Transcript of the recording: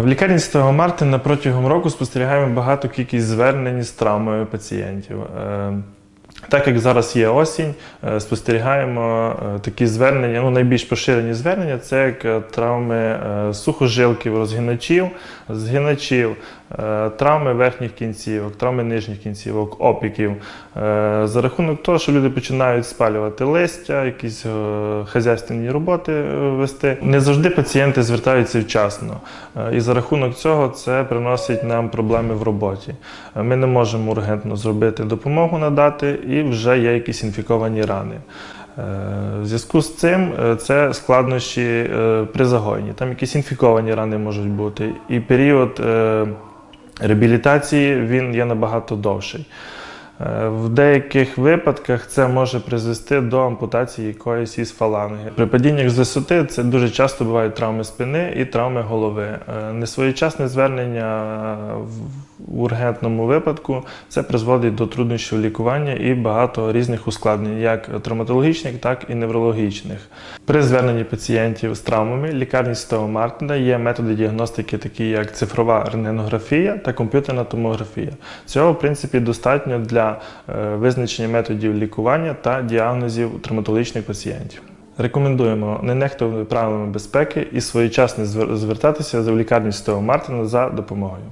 В лікарні Святого Мартина протягом року спостерігаємо багато кількість звернень з травмою пацієнтів. Так як зараз є осінь, е, спостерігаємо е, такі звернення. Ну, найбільш поширені звернення це як е, травми сухожилків, розгиначів, згиначів, травми верхніх кінцівок, травми нижніх кінцівок, опіків. За рахунок того, що люди починають спалювати листя, якісь хазяйственні роботи вести. Не завжди пацієнти звертаються вчасно. І за рахунок цього це приносить нам проблеми в роботі. Ми не можемо ургентно зробити допомогу надати, і вже є якісь інфіковані рани. Е, В зв'язку з цим е, це складнощі е, при загоєнні. Там якісь інфіковані рани можуть бути, і період реабілітації він є набагато довший. Е, В деяких випадках це може призвести до ампутації якоїсь із фаланги. При падіннях з висоти це дуже часто бувають травми спини і травми голови. Е, Несвоєчасне звернення в ургентному випадку це призводить до труднощів лікування і багато різних ускладнень, як травматологічних, так і неврологічних. При зверненні пацієнтів з травмами лікарні Святого Мартина є методи діагностики, такі як цифрова рентгенографія та комп'ютерна томографія. Цього, в принципі, достатньо для е, визначення методів лікування та діагнозів травматологічних пацієнтів. Рекомендуємо не нехтувати правилами безпеки і своєчасно звер- звертатися за лікарню Святого Мартина за допомогою.